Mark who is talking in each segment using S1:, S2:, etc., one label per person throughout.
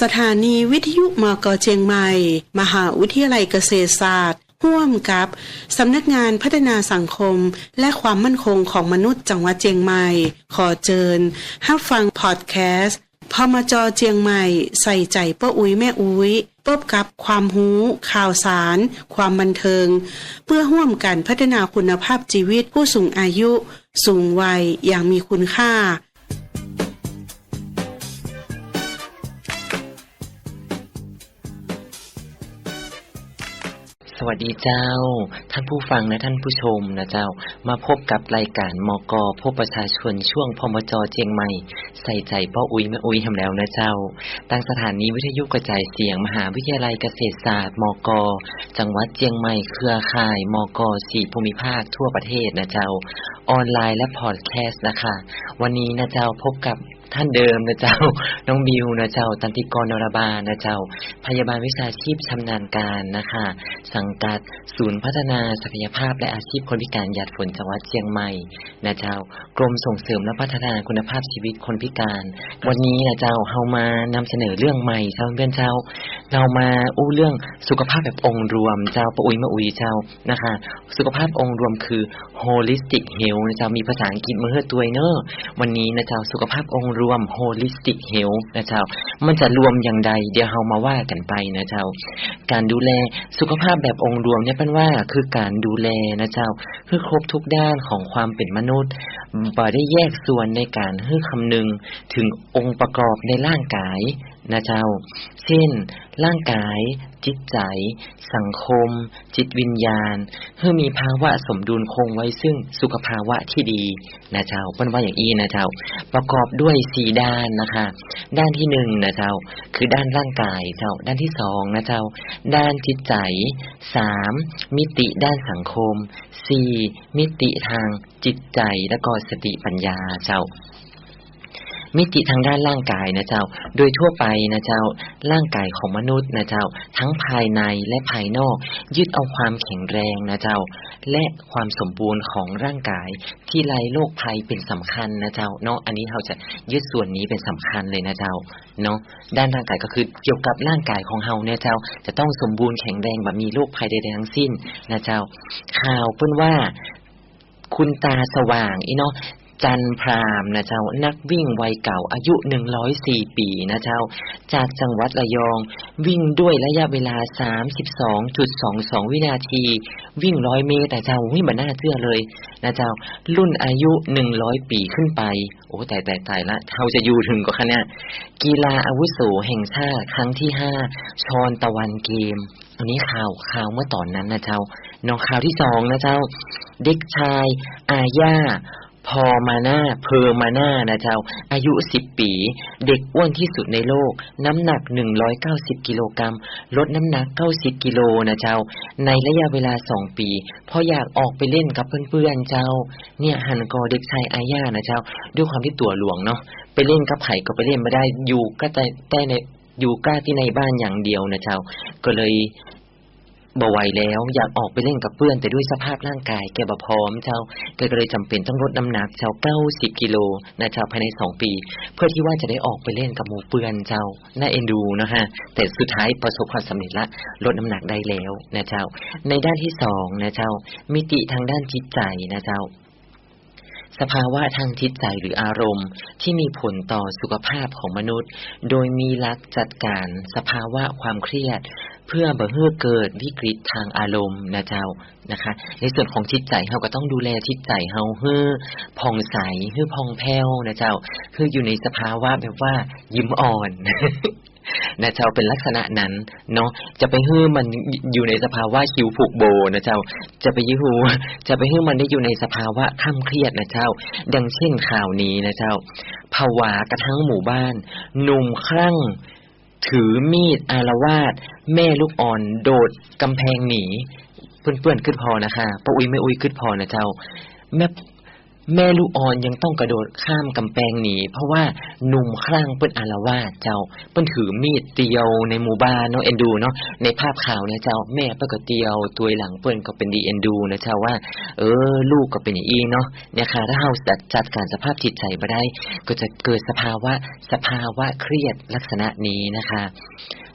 S1: สถานีวิทยุมกเจียงใหม่ มหาวิทยาลัยเกษตรศาสตร์ร่วมกับ สำนักงานพัฒนาสังคม และความมั่นคงของมนุษย์จังหวัดเจียงใหม่ ขอเจิญฮับฟังพอดแคสต์พมจเจียงใหม่ ใส่ใจป้าอุ้ยแม่อุ้ยพบกับความหูข่าวสาร ความบันเทิง เพื่อร่วมกันพัฒนาคุณภาพชีวิตผู้สูงอายุ สูงวัยอย่างมีคุณค่า
S2: วัสดีเจ้า ท่านผู้ฟังและท่านผู้ชมนะเจ้า มาพบกับรายการมกพบประชาชนช่วงพมจเจียงใหม่ ใส่ใจป้าอุ้ยแม่อุ้ยทำแล้วนะเจ้าตั้งสถานีวิทยุกระจายเสียงมหาวิทยาลัยเกษตรศาสตร์มก จังหวัดเจียงใหม่เครือข่ายมกสี่ภูมิภาคทั่วประเทศนะเจ้า ออนไลน์และพอดแคสต์นะคะ วันนี้นะเจ้าพบกับ ท่านเดิมนะเจ้า น้องบิวนะเจ้า ตันติกรนรบาลนะเจ้า พยาบาลวิชาชีพชำนาญการนะคะ สังกัดศูนย์พัฒนาศักยภาพและอาชีพคนพิการหยาดฝนจังหวัดเชียงใหม่นะเจ้า กรมส่งเสริมและพัฒนาคุณภาพชีวิตคนพิการ วันนี้นะเจ้าเฮามานำเสนอเรื่องใหม่เจ้าเพื่อนเจ้า เรามาอู้เรื่องสุขภาพแบบองค์รวมเจ้าปะอุยมาอุยเจ้านะคะ สุขภาพองค์รวมคือ holistic health นะเจ้ามีภาษาอังกฤษมาเฮือตัวเนอะวันนี้นะเจ้าสุขภาพองค์รวม holistic health นะเจ้า มันจะรวมอย่างใด เดี๋ยวเฮามาว่ากันไปนะเจ้า การดูแลสุขภาพแบบองค์รวมเนี่ยเป็นว่าคือการดูแลนะเจ้า คือครบทุกด้านของความเป็นมนุษย์บ่ได้แยกส่วนในการให้คำนึงถึงองค์ประกอบในร่างกาย นะเจ้า เช่น ร่างกาย จิตใจ สังคม จิตวิญญาณเพื่อมีภาวะสมดุลคงไว้ซึ่งสุขภาวะที่ดีนะเจ้าเปิ้นว่าอย่างอี้นะเจ้า ประกอบด้วยสี่ด้านนะคะ ด้านที่หนึ่งนะเจ้า คือด้านร่างกายเจ้า ด้านที่สองนะเจ้า ด้านจิตใจสามมิติด้านสังคมสี่มิติทางจิตใจและก็สติปัญญาเจ้า มิติทางด้านร่างกายนะเจ้า โดยทั่วไปนะเจ้า ร่างกายของมนุษย์นะเจ้า ทั้งภายในและภายนอก ยึดเอาความแข็งแรงนะเจ้า และความสมบูรณ์ของร่างกาย ที่ไรโรคภัยเป็นสำคัญนะเจ้าเนาะอันนี้เราจะยึดส่วนนี้เป็นสำคัญเลยนะเจ้าเนาะด้านร่างกายก็คือเกี่ยวกับร่างกายของเฮาเนี่ยเจ้า จะต้องสมบูรณ์แข็งแรงแบบมีโรคภัยใดๆทั้งสิ้นนะเจ้าข่าวเพิ่นว่าคุณตาสว่างอีเนาะ จันพรามนะเจ้านักวิ่งวัยเก่าอายุ104ปีนะเจ้า จากจังหวัดระยอง วิ่งด้วยระยะเวลา32.22วินาที วิ่ง100เมตรแต่เจ้าวิ่งมาน่าเชื่อเลยนะเจ้า รุ่นอายุ100ปีขึ้นไป โอ้แต่แต่ตายละเราจะอยู่ถึงก็คะเนี่ยกีฬาอาวุโสแห่งชาติครั้งที่5ชอนตะวันเกมอันนี้ข่าวข่าวเมื่อตอนนั้นนะเจ้าน้องข่าวที่สองนะเจ้า เด็กชายอาญา พอมาหน้า เพอมาหน้านะเจ้า อายุ10ปี เด็กอ้วนที่สุดในโลก น้ำหนัก190กิโลกรัม ลดน้ำหนัก90กิโลนะเจ้า ในระยะเวลา2ปีเพราะอยากออกไปเล่นกับเพื่อนๆเจ้า เนี่ยหันกอเด็กชายอาญานะเจ้า ด้วยความที่ตัวหลวงเนาะ ไปเล่นกับไผ่ก็ไปเล่นไม่ได้ อยู่ก็แต่แต่ในอยู่กล้าที่ในบ้านอย่างเดียวนะเจ้า ก็เลย บ่ไหวแล้วอยากออกไปเล่นกับเพื่อน แต่ด้วยสภาพร่างกายแกบ่พร้อมเจ้าแกก็เลยจำเป็นต้องลดน้ำหนักเจ้า90กิโลนะเจ้าภายใน2ปี เพื่อที่ว่าจะได้ออกไปเล่นกับหมู่เพื่อนเจ้าน่าเอ็นดูนะฮะแต่สุดท้ายประสบความสำเร็จละลดน้ำหนักได้แล้วนะเจ้า ในด้านที่2นะเจ้า มิติทางด้านจิตใจนะเจ้าสภาวะทางจิตใจหรืออารมณ์ ที่มีผลต่อสุขภาพของมนุษย์ โดยมีลักจัดการสภาวะความเครียด เพื่อบ่ให้เกิดวิกฤตทางอารมณ์นะเจ้านะคะ ในส่วนของจิตใจเฮาก็ต้องดูแลจิตใจเฮาให้ผ่องใสให้ผ่องแผ้วนะเจ้าคืออยู่ในสภาวะแบบว่ายิ้มอ่อนนะเจ้าเป็นลักษณะนั้นเนาะจะไปฮื้อมันอยู่ในสภาวะคิวผูกโบนะเจ้าจะไปยื้อหูจะไปฮื้อมันได้อยู่ในสภาวะข้ามเครียดนะเจ้า ดังเช่นข่าวนี้นะเจ้าภาวะกระทั่งหมู่บ้านหนุ่มคลั่ง ถือมีดอารวาสแม่ลูกอ่อน โดดกำแพงหนี เพื่อนๆขึ้นพอนะคะป้าอุ้ยไม่อุ้ยขึ้นพอนะเจ้า แม่ แม่ลูกอ่อนยังต้องกระโดดข้ามกำแพงหนีเพราะว่าหนุ่มคลั่งเปิ้นอารวาสเจ้า เปิ้นถือมีดเตียวในหมู่บ้านเนาะเอ็นดูเนาะในภาพข่าวเนี่ยเจ้าแม่เปิ้นก็เตียวตัวหลังเปิ้นก็เป็นดีเอ็นดูนะเจ้าว่า เออ ลูกก็เป็นอย่างอีเนาะเนี่ยค่ะถ้าเฮาจัดจัดการสภาพจิตใจบ่ได้ ก็จะเกิดสภาวะสภาวะเครียดลักษณะนี้นะคะ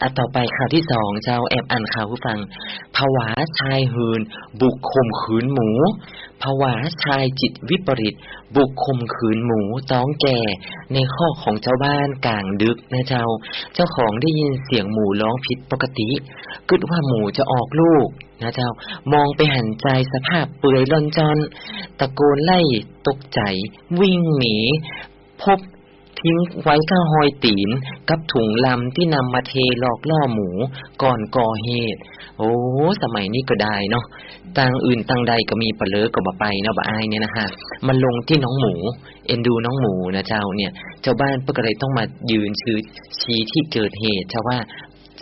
S2: อะต่อไปข่าวที่สองเจ้าแอบอ่านข่าวผู้ฟังภาวะชายหืน บุกข่มขืนหมูภาวะชายจิตวิปริต บุกข่มขืนหมูต้องแก่ ในข้อกของเจ้าบ้านกลางดึกนะเจ้า เจ้าของได้ยินเสียงหมูร้องผิดปกติคิดว่าหมูจะออกลูกนะเจ้ามองไปหันใจสภาพเปื่อยล่อนจอน ตะโกนไล่ตกใจ วิ่งหนีพบ ทิ้งไว้ข้าหอยตีน กับถุงลำที่นำมาเทหลอกล่อหมู ก่อนก่อเหตุ โอ้สมัยนี้ก็ได้เนาะต่างอื่นต่างใดก็มีปะเลอก็บ่ไปเนาะบ่อาเนี่ยนะฮะมันลงที่น้องหมู เอ็นดูน้องหมูนะเจ้าเนี่ยเจ้าบ้านเพิ่นก็เลยต้องมายืนชื่อชี้ที่เกิดเหตุเจ้าว่า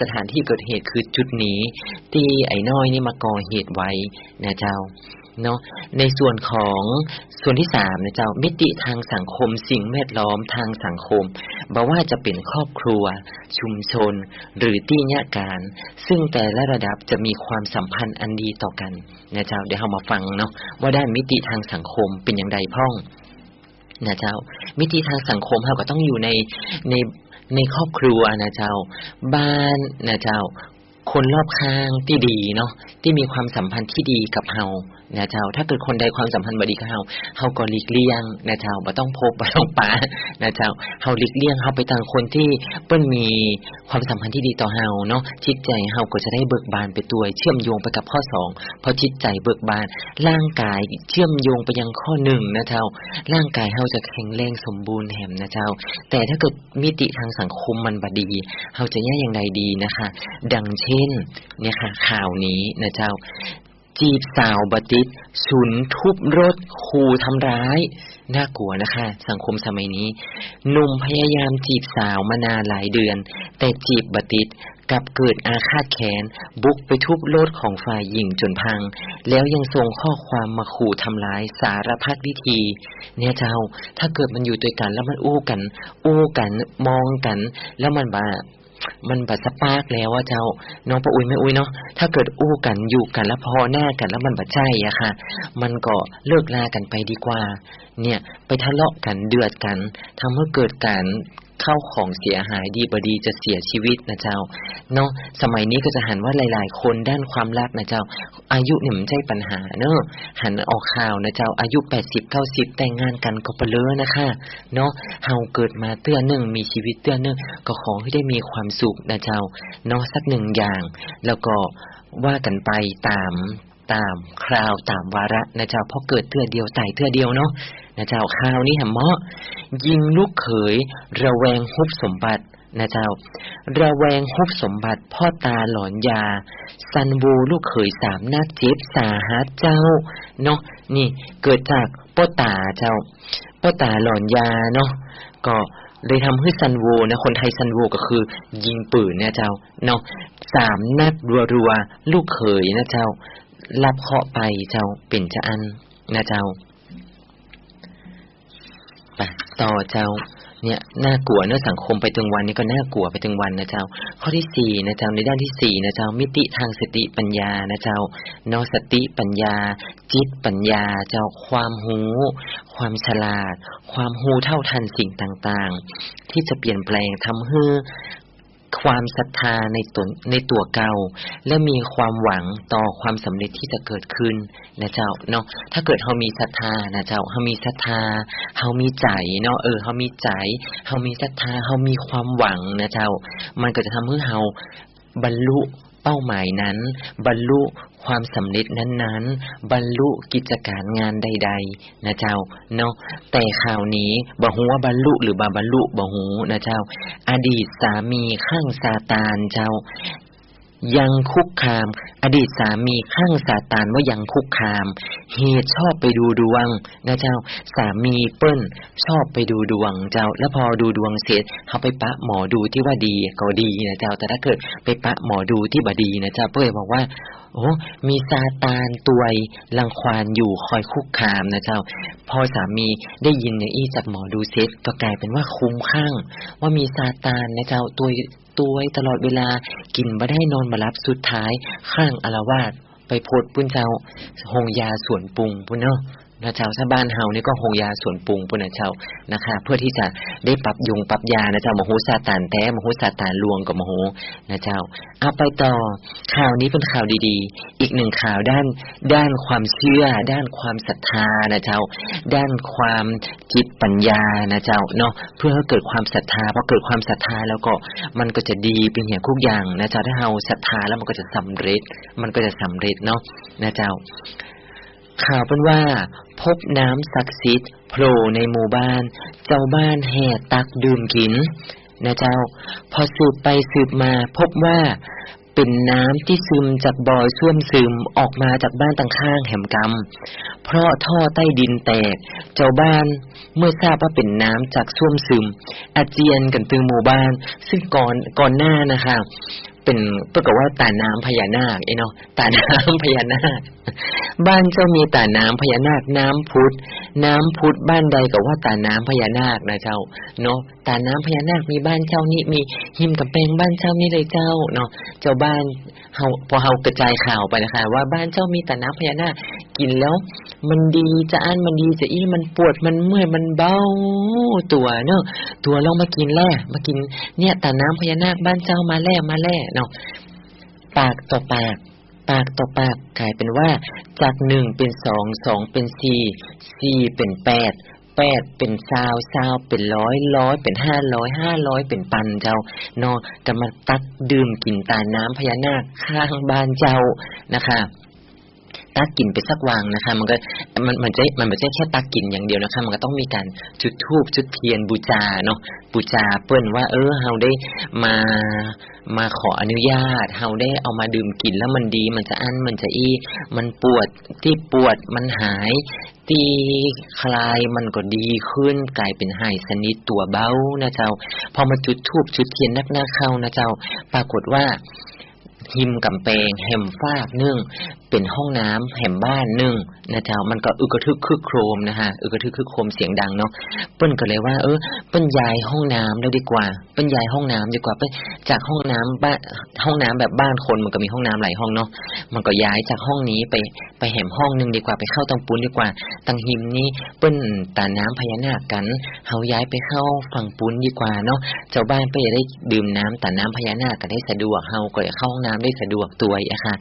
S2: สถานที่เกิดเหตุคือจุดนี้ ที่ไอ้น้อยนี่มาก่อเหตุไว้นะเจ้า เนาะในส่วนของส่วนที่สามนะเจ้ามิติทางสังคมสิ่งแวดล้อมทางสังคมบอกว่าจะเป็นครอบครัว ชุมชน หรือที่ญาการ ซึ่งแต่ละระดับจะมีความสัมพันธ์อันดีต่อกันนะเจ้าเดี๋ยวเรามาฟังเนาะว่าด้านมิติทางสังคมเป็นอย่างไรพ่องนะเจ้า มิติทางสังคมเราก็ต้องอยู่ในในในครอบครัวนะเจ้า บ้านนะเจ้า คนรอบข้างที่ดีเนาะ ที่มีความสัมพันธ์ที่ดีกับเฮานะเจ้า ถ้าเกิดคนใดความสัมพันธ์บ่ดีกับเฮาเฮาก็หลีกเลี่ยงนะเจ้าบ่ต้องพบบ่ต้องปะนะเจ้าเฮาหลีกเลี่ยงเฮาไปทางคนที่เปิ้นมีความสัมพันธ์ที่ดีต่อเฮาเนาะจิตใจเฮาก็จะได้เบิกบานไปตัวเชื่อมโยงไปกับข้อสองพอจิตใจเบิกบาน ร่างกายเชื่อมโยงไปยังข้อหนึ่งนะเจ้า ร่างกายเฮาจะแข็งแรงสมบูรณ์แหมนะเจ้า แต่ถ้าเกิดมิติทางสังคมมันบดีเฮาจะแย่อย่างไรดีนะคะ ดังเช่นเนี่ยค่ะข่าวนี้นะเจ้า จีบสาวบติดฉุนทุบรถคูทำร้าย น่ากลัวนะคะ สังคมสมัยนี้หนุ่มพยายามจีบสาวมานานหลายเดือน แต่จีบบติดกลับเกิดอาฆาตแค้นบุกไปทุบรถของฝ่ายหญิงจนพัง แล้วยังส่งข้อความมาขู่ทำร้ายสารพัดวิธี เนี่ยเจ้า ถ้าเกิดมันอยู่ด้วยกันแล้วมันอู้กัน อู้กัน มองกัน แล้วมันแบบ มันบัดสปากแล้วว่าเจ้าน้องปะอุ้ยไม่อุ้ยเนาะถ้าเกิดอู้กันอยู่กันแล้วพอหน้ากันแล้วมันบัดใจอะค่ะ มันก็เลิกลากันไปดีกว่า เนี่ยไปทะเลาะกันเดือดกันทำให้เกิดการ เข้าของเสียหายดีบดีจะเสียชีวิตนะเจ้าเนาะสมัยนี้ก็จะหันว่าหลาย ๆ คนด้านความรักนะเจ้า อายุเนี่ยมันใช่ปัญหาเนอะหันออกข่าวนะเจ้าอายุแปดสิบเก้าสิบแต่งงานกันก็เปลือนะคะเนาะเฮาเกิดมาเตื้อหนึ่งมีชีวิตเตื้อหนึ่งก็ขอให้ได้มีความสุขนะเจ้าเนาะสักหนึ่งอย่าง แล้วก็ว่ากันไปตาม ตามคราวตามวาระนะเจ้าเพราะเกิดเตื้อเดียวตายเตื้อเดียวเนาะนะเจ้าข่าวนี้แหมเมาะยิงลูกเขย ระแวงฮุบสมบัตินะเจ้า ระแวงฮุบสมบัติพ่อตาหลอนยา ซันบูลูกเขยสามนักเจ็บสาหัสเจ้าเนาะนี่เกิดจากป้อตาเจ้าป้อตาหลอนยาเนาะก็เลยทำให้ซันโวนะคนไทยซันโวก็คือ ยิงปืนเนี่ยเจ้าเนาะสามนัดรัวๆลูกเขยนะเจ้า รับเคาะไปเจ้าเป็นจะอันนะเจ้าไปต่อเจ้า เนี่ยน่ากลัวเนื้อสังคมไปถึงวันนี้ก็น่ากลัวไปถึงวันนะเจ้า ข้อที่สี่นะเจ้าในด้านที่สี่นะเจ้ามิติทางสติปัญญานะเจ้านอสติปัญญา จิตปัญญาเจ้าความหูความฉลาด ความหูเท่าทันสิ่งต่างๆ ที่จะเปลี่ยนแปลงทำให้ ความศรัทธาในตนในตัวเก่า และมีความหวังต่อความสำเร็จที่จะเกิดขึ้นนะเจ้าเนาะถ้าเกิดเฮามีศรัทธานะเจ้าเฮามีศรัทธาเฮามีใจเนาะเออเฮามีใจเฮามีศรัทธาเฮามีความหวังนะเจ้า มันก็จะทำให้เฮาบรรลุ เป้าหมายนั้น บรรลุความสำเร็จนั้นๆ บรรลุกิจการงานใด ๆ นะเจ้าเนาะแต่ข่าวนี้บ่หูว่าบรรลุหรือบาบรรลุบ่หูนะเจ้า อดีตสามีข้างซาตานเจ้า ยังคุกคาม อดีตสามีข้างซาตานว่ายังคุกคาม เหตุชอบไปดูดวงนะเจ้า สามีเปิ้นชอบไปดูดวงเจ้า แล้วพอดูดวงเสร็จเขาไปปะหมอดูที่ว่าดีก็ดีนะเจ้า แต่ถ้าเกิดไปปะหมอดูที่บดีนะเจ้าเปิ้ลบอกว่าโอ้มีซาตานตวยรังควานอยู่คอยคุกคามนะเจ้า พอสามีได้ยินอย่างอี้จากหมอดูเสร็จก็กลายเป็นว่าคุ้มข้าง ว่ามีซาตานนะเจ้าตัว ตัวตลอดเวลา กินบ่ได้นอนมารับสุดท้ายข้างอารวาสไปโพดปุ้นเจ้าหงยาสวนปรุงปุ้นเนาะ นะเจ้าถ้าบ้านเฮานี่ก็หงยาสวนปรุงปุ้นนะเจ้านะคะ เพื่อที่จะได้ปรับยุงปรับยานะเจ้ามโหซาตานแท้มโหซาตานลวงกับมโหนะเจ้าเอาไปต่อข่าวนี้เป็นข่าวดีๆ อีกหนึ่งข่าวด้านด้านความเชื่อ ด้านความศรัทธานะเจ้า ด้านความจิตปัญญานะเจ้าเนาะเพื่อให้เกิดความศรัทธาพอเกิดความศรัทธาแล้วก็มันก็จะดีเป็นอย่างทุกอย่างนะเจ้าถ้าเราศรัทธาแล้วมันก็จะสำเร็จ มันก็จะสำเร็จเนาะนะเจ้า ข่าวเป็นว่า พบน้ำศักดิ์สิทธิ์โผล่ในหมู่บ้าน เจ้าบ้านแห่ตักดื่มกิน นะเจ้า พอสืบไปสืบมาพบว่าเป็นน้ำที่ซึมจากบ่อส้วมซึมออกมาจากบ้านต่างข้างแห่มกำเพราะท่อใต้ดินแตก เจ้าบ้านเมื่อทราบว่าเป็นน้ำจากส้วมซึม อาเจียนกันตึงหมู่บ้าน ซึ่งก่อนก่อนหน้านะคะ เป็นปรากฏว่าตาน้ำพญานาคเอเนาะตาน้ำพญานาค บ้านเจ้ามีตาน้ำพญานาคน้ำพุทธน้ำพุทธบ้านใดก็ว่าตาน้ำพญานาคนะเจ้าเนาะาน้ำพญานาคมีบ้านเจ้านี่มีหิมกับแปลงบ้านเจ้านี่เลยเจ้าเนาะเจ้าบ้านเฮาพอเฮากระจายข่าวไปนะคะว่าบ้านเจ้ามีตาน้ำพญานาคกินแล้ว มันดีจะอันมันดีจะอี้มันปวดมันเมื่อยมันเบาตัวเนาะตัวลองมากินแล่มากินเนี่ยตาน้ำพญานาคบ้านเจ้ามาแล่มาแล่เนาะปากต่อปากปากต่อปากกลายเป็นว่า จากหนึ่งเป็นสองสองเป็นสี่สี่เป็นแปด แปดเป็นซาวซาวเป็นร้อยร้อยเป็นห้าร้อยห้าร้อยเป็นปันเจ้าเนอจะมาตักดื่มกินตาน้ำพญานาคข้างบ้านเจ้านะคะ ตักกินไปสักวางนะคะ มันก็มันมันจะมันไม่ใช่แค่ตักกินอย่างเดียวนะคะ มันก็ต้องมีการจุดธูปจุดเทียนบูชาเนาะบูชาเปิ้นว่า เออเฮาได้มามาขออนุญาตเฮาได้เอามาดื่มกินแล้วมันดีมันจะอั้นมันจะอี้ มันปวดที่ปวดมันหายที่คลายมันก็ดีขึ้นกลายเป็นหายสนิทตัวเบ้านะเจ้า พอมาจุดธูปจุดเทียนนักหน้าเข้านะเจ้า ปรากฏว่า หิมกำแพงแหมฟากนึ่งเป็นห้องน้ำแหมบ้านนึ่งนะเจ้ามันก็อึกระทึกคึกโครมนะฮะอึกระทึกคึกโครมเสียงดังเนาะเปิ้นก็เลยว่า เออเปิ้นย้ายห้องน้ำแล้วดีกว่าเปิ้นย้ายห้องน้ำดีกว่าเปิ้นจากห้องน้ำบ้านห้องน้ำแบบบ้านคนมันก็มีห้องน้ำหลายห้องเนาะมันก็ย้ายจากห้องนี้ไปไปแหมห้องหนึ่งดีกว่าไปเข้าตังปูนดีกว่าตังหิมนี่เปิ้นตาน้ำพญานาคกันเฮาย้ายไปเข้าฝั่งปูนดีกว่าเนาะเจ้าบ้านก็จะได้ดื่มน้ำตาน้ำพญานาคกันได้สะดวกเฮาก็จะเข้าห้องน้ำได้สะดวกตัวอะค่ะ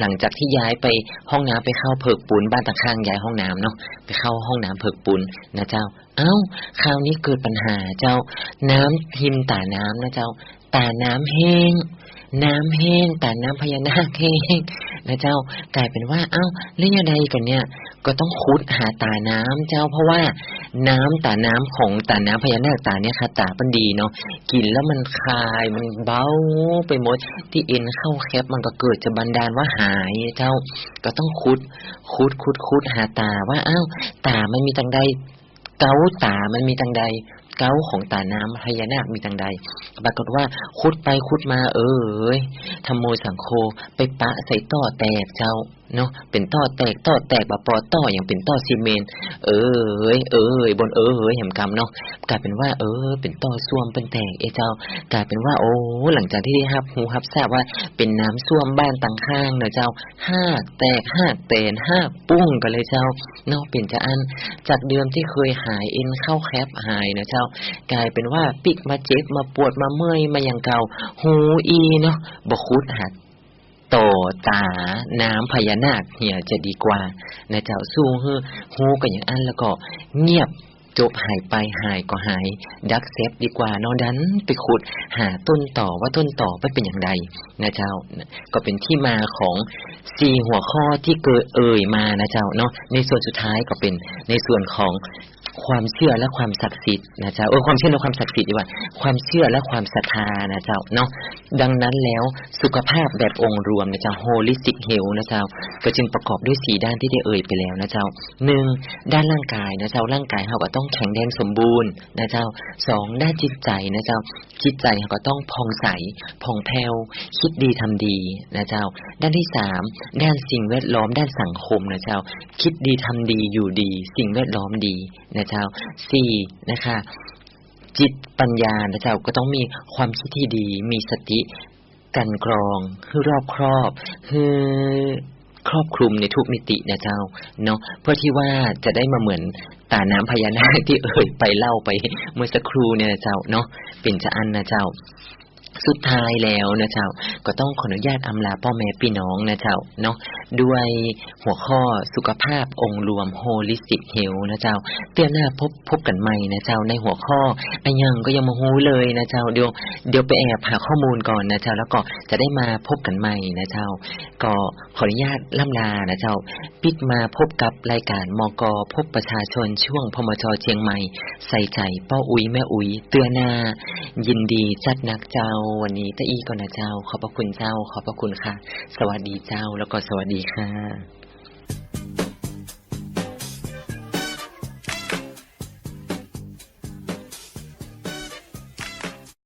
S2: หลังจากที่ย้ายไปห้องน้ำไปเข้าเพิกปูนบ้านตะข้างย้ายห้องน้ำเนาะไปเข้าห้องน้ำเพิกปูนนะเจ้า เอ้า คราวนี้เกิดปัญหาเจ้า น้ำทิมตาน้ำนะเจ้าตาน้ำแห้งน้ำแห้งตาน้ำพญานาคแห้งนะเจ้ากลายเป็นว่า เอ้าเรื่องอะไรกันเนี่ย ก็ต้องคุดหาตาน้ำเจ้าเพราะว่าน้ำตาน้ำของตาน้ำพญานาคตาเนี่ยค่ะตามันดีเนาะกินแล้วมันคลายมันเบาไปหมดที่เอ็นเข้าแคปมันก็เกิดจะบันดาลว่าหายเจ้าก็ต้องคุดคุดคุดคุดหาตาว่าอ้าวตามันมีตังใดเกาตามันมีตังใดเกาของตาน้ำพญานาคมีตังใด ปรากฏว่าคุดไปคุดมาเออเอ้ยธรรมโมสังโฆไปปะใส่ต่อแตกเจ้า เนาะเป็นต่อแตกต่อแตกบะปอต่ออย่างเป็นต่อซีเมนเออเอ้ยเออเอ้ยบนเออเอ้ยแหมกรรมเนาะกลายเป็นว่า เออ เป็นต่อส้วมเป็นแตกเอเจ้ากลายเป็นว่าโอ้หลังจากที่ได้รับหูรับทราบว่าเป็นน้ำส้วมบ้านต่างข้างเนาะเจ้าห้าแตกห้าเตนห้าปุ้งกันเลยเจ้าเนาะเป็นจะอันจากเดิมที่เคยหายเอ็นเข้าแคปหายนะเจ้ากลายเป็นว่าปิกมาเจ็บมาปวดมาเมื่อยมาอย่างเก่าหูอีเนาะบคุดหัด โตตา น้ำพญานาคเหี่ยจะดีกว่านะเจ้าสู้เฮ้อหูกันอย่างอันแล้วก็เงียบจบหายไปหายก็หาย ดักเซฟดีกว่านอดันไปขุดหาต้นต่อว่าต้นต่อไปเป็นอย่างไรนะเจ้า ก็เป็นที่มาของ สี่หัวข้อที่เกิดเอ่ยมานะเจ้าเนาะในส่วนสุดท้ายก็เป็นในส่วนของความเชื่อและความศักดิ์สิทธิ์นะเจ้าเออความเชื่อและความศักดิ์สิทธิ์ดีกว่า ความเชื่อและความศรัทธานะเจ้าเนาะดังนั้นแล้วสุขภาพแบบองค์รวมนะเจ้า holistic health นะเจ้าก็จึงประกอบด้วยสีด้านที่ได้เอ่ยไปแล้วนะเจ้าหนึ่งด้านร่างกายนะเจ้าร่างกายเราก็ต้องแข็งแรงสมบูรณ์นะเจ้าสองด้านจิตใจนะเจ้าจิตใจเราก็ต้องผ่องใสผ่องแผ้วคิดดีทำดีนะเจ้า ด้านที่สามด้านสิ่งแวดล้อมด้านสังคมนะเจ้า คิดดีทำดีอยู่ดี สิ่งแวดล้อมดีนะเจ้าสี่นะคะ จิตปัญญานะเจ้าก็ต้องมีความคิดที่ดี มีสติกันกรองให้รอบครอบให้ครอบคลุมในทุกมิตินะเจ้าเนาะเพื่อที่ว่าจะได้มาเหมือนตาน้ำพญานาคที่เอ่ยไปเล่าไปเมื่อสักครู่เนี่ยนะเจ้าเนาะเป็นจะอันนะเจ้า สุดท้ายแล้วนะเจ้า ก็ต้องขออนุญาตอำลาพ่อแม่พี่น้องนะเจ้าเนาะด้วยหัวข้อสุขภาพองค์รวม holistic health นะเจ้าเตือนหน้าพบพบกันใหม่นะเจ้าในหัวข้ออันยังก็ยังมาฮู้เลยนะเจ้าเดี๋ยวเดี๋ยวไปแอบหาข้อมูลก่อนนะเจ้าแล้วก็จะได้มาพบกันใหม่นะเจ้า ก็ขออนุญาตล่ำลานะเจ้า ปิดมาพบกับรายการมกพบประชาชนช่วงพมจเชียงใหม่ ใส่ใจป้าอุ้ยแม่อุ้ยเตือนหน้ายินดีจัดนักเจ้าวันนี้ตะอี้ก่อนนะเจ้า ขอบพระคุณเจ้า ขอบพระคุณค่ะ สวัสดีเจ้าแล้วก็สวัสดีค่ะ